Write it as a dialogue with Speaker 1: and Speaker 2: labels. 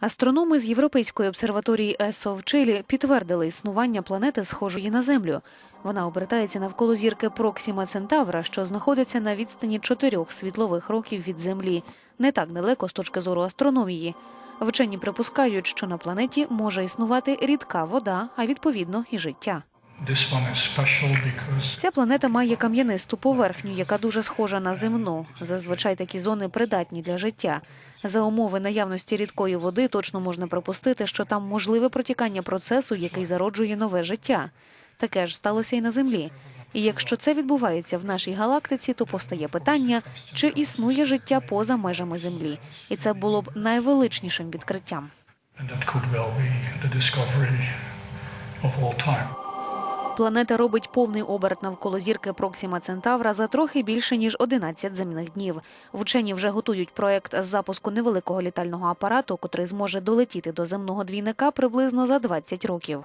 Speaker 1: Астрономи з Європейської обсерваторії ЕСО в Чилі підтвердили існування планети, схожої на Землю. Вона обертається навколо зірки Проксіма Центавра, що знаходиться на відстані чотирьох світлових років від Землі, не так далеко з точки зору астрономії. Вчені припускають, що на планеті може існувати рідка вода, а відповідно і життя. Ця планета має кам'янисту поверхню, яка дуже схожа на земну. Зазвичай такі зони придатні для життя. За умови наявності рідкої води точно можна припустити, що там можливе протікання процесу, який зароджує нове життя. Таке ж сталося і на землі. І якщо це відбувається в нашій галактиці, то постає питання, чи існує життя поза межами Землі, і це було б найвеличнішим відкриттям. Планета робить повний оберт навколо зірки Проксіма Центавра за трохи більше ніж 11 земних днів. Вчені вже готують проект з запуску невеликого літального апарату, котрий зможе долетіти до земного двійника приблизно за 20 років.